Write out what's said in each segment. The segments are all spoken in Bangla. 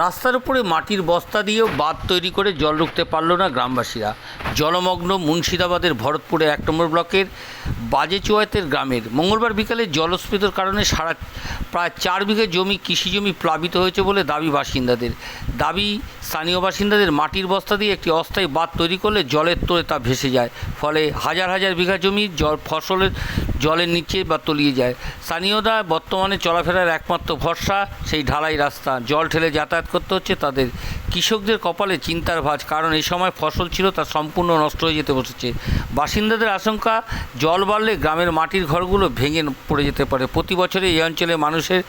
রাস্তার উপরে মাটির বস্তা দিয়েও বাঁধ তৈরি করে জল রুখতে পারল না গ্রামবাসীরা। জলমগ্ন মুর্শিদাবাদের ভরতপুরে এক নম্বর ব্লকের বাজে চুয়াতের গ্রামের। মঙ্গলবার বিকালে জলস্ফীতর কারণে সারা প্রায় চার বিঘে জমি, কৃষি জমি প্লাবিত হয়েছে বলে দাবি বাসিন্দাদের। দাবি, স্থানীয় বাসিন্দাদের মাটির বস্তা দিয়ে একটি অস্থায়ী বাঁধ তৈরি করলে জলের তোরে তা ভেসে যায়। ফলে হাজার হাজার বিঘা জমি জল ফসলের জলের নিচে বা তলিয়ে যায়। স্থানীয়রা বর্তমানে চলাফেরার একমাত্র ভরসা, সেই ঢালাই রাস্তা। জল ঠেলে যাতায়াত করতে হচ্ছে তাদের কৃষকদের কপালে চিন্তার ভাঁজ, কারণ এই সময় ফসল ছিল তা সম্পূর্ণ নষ্ট হয়ে যেতে বসেছে। বাসিন্দাদের আশঙ্কা, জল বাড়লে গ্রামের মাটির ঘরগুলো ভেঙে পড়ে যেতে পারে। প্রতি বছরে এই অঞ্চলে মানুষের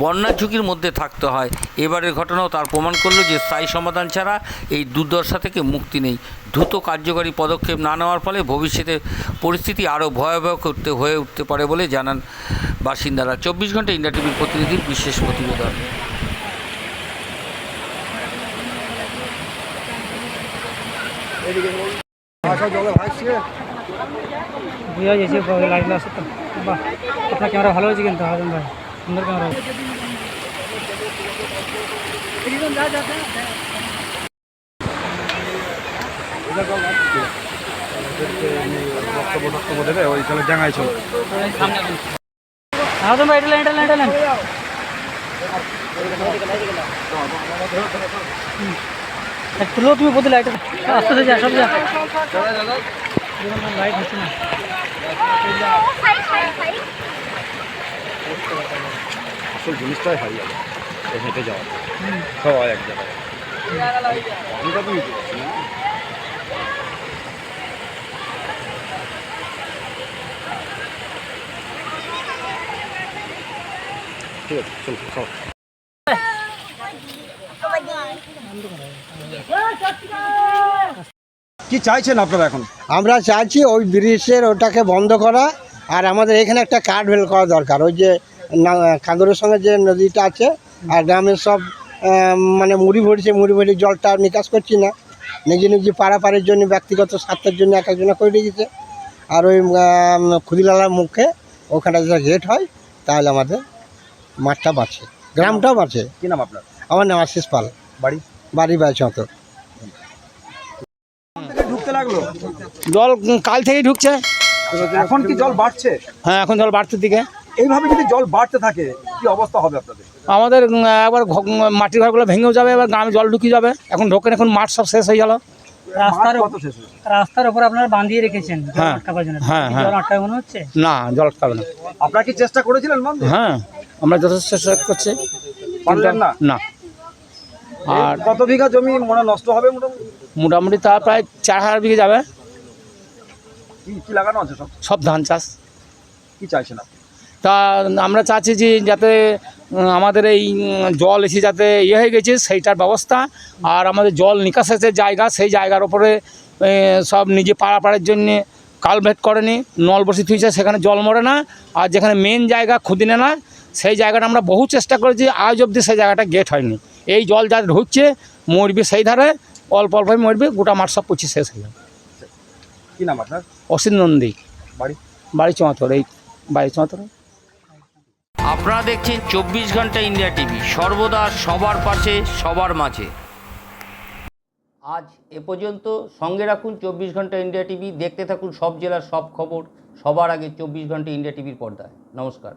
বন্যার ঝুঁকির মধ্যে থাকতে হয়। এবারের ঘটনাও তার প্রমাণ করল যে স্থায়ী সমাধান ছাড়া এই দুর্দশা থেকে মুক্তি নেই। দ্রুত কার্যকরী পদক্ষেপ না নেওয়ার ফলে ভবিষ্যতে পরিস্থিতি আরও ভয়াবহ করতে হয়ে উঠতে পারে বলে জানান বাসিন্দারা। চব্বিশ ঘণ্টা ইন্ডিয়া টিভির প্রতিনিধির বিশেষ প্রতিবেদন। বুঝা যাচ্ছে লাইভে আসে তো বাহ আপনার ক্যামেরা ভালো হয়েছে কিন্তু হাজম ভাই। সুন্দর ক্যামেরা হয়েছে। ভাই এটা লাইন এটা লাইন এটা লাইন তুলো তুমি বলতে লাইট আস্তে আস্তে যা, সব যা। লাইট হচ্ছে না আসল জিনিসটাই হারিয়ে এই হেঁটে যাওয়া। সবাই এক জায়গায়। ঠিক আছে, চল চল কি চাইছেন আপনারা এখন? আমরা চাইছি ওই ব্রিজের ওটাকে বন্ধ করা আর আমাদের এখানে একটা কাঠ ভেল করা দরকার। ওই যে কাঁদরের সঙ্গে যে নদীটা আছে আর গ্রামের সব মানে মুড়ি ভরছে মুড়ি ভরি জলটা নিকাশ করছি না। নিজে নিজে পারাপারের জন্য ব্যক্তিগত স্বার্থের জন্য এক একজনে করে দিয়েছে। আর ওই আম, ক্ষুদিলালার মুখে ওখানে যদি গেট হয় তাহলে আমাদের মাঠটা বাঁচে গ্রামটাও বাঁচে কি নাম আপনার? আমার নাম আশিস পাল। বাড়ি? বাড়ি বাড়ছে ঢুকতে লাগল? জল কাল থেকেই ঢুকছে। এখন কি জল বাড়ছে? হ্যাঁ এখন জল বাড়তে দিকে। এইভাবে যদি জল বাড়তে থাকে কি অবস্থা হবে আপনাদের? আমাদের একবার মাটির ঘরগুলো ভেঙেও যাবে এবার গ্রামে জল ঢুকিয়ে যাবে। এখন ঢোকেন এখন মাঠ সব শেষ হয়ে গেল। রাস্তার কত শেষ হয়েছে? রাস্তার উপর আপনারা বাঁধিয়ে রেখেছেন হ্যাঁ, হ্যাঁ, হ্যাঁ। জল আটকাবে মনে হচ্ছে? না জল পাবে না। আপনারা কি চেষ্টা করেছিলেন হ্যাঁ আমরা যথেষ্ট চেষ্টা করছি। না? না। আর কত বিঘা জমি মনে নষ্ট হবে মোটামুটি? মোটামুটি তা প্রায় চার হাজার বিঘে যাবে। কি লাগানো আছে সব? সব ধান চাষ। কি চাইছেন আপনি? তা আমরা চাচ্ছি যে যাতে আমাদের এই জল এসে যাতে ইয়ে হয়ে গেছে সেইটার ব্যবস্থা। আর আমাদের জল নিকাশের যে জায়গা সেই জায়গার ওপরে সব নিজে পাড়াপাড়ের জন্যে কালভেট করেনি নল বসে থুইছে সেখানে জল মরে না। আর যেখানে মেন জায়গা খুদিনে না সেই জায়গাটা আমরা বহু চেষ্টা করেছি আজ অবধি সেই জায়গাটা গেট হয়নি। এই জল যা ঢুকছে মরবে সেই ধারে অল্প অল্পই মরবে গোটা মাঠ সব পচি শেষ হয়ে যাবে। কি নাম আপনার? অসিত নন্দী। বাড়ি? বাড়ি চুয়াত্তর এই বাড়ি চুয়াত্তর আপনারা দেখছেন চব্বিশ ঘণ্টা ইন্ডিয়া টিভি সর্বদা সবার পাশে সবার মাঝে। আজ এ পর্যন্ত সঙ্গে রাখুন চব্বিশ ঘণ্টা ইন্ডিয়া টিভি দেখতে থাকুন সব জেলার সব খবর সবার আগে চব্বিশ ঘণ্টা ইন্ডিয়া টিভির পর্দায়। নমস্কার।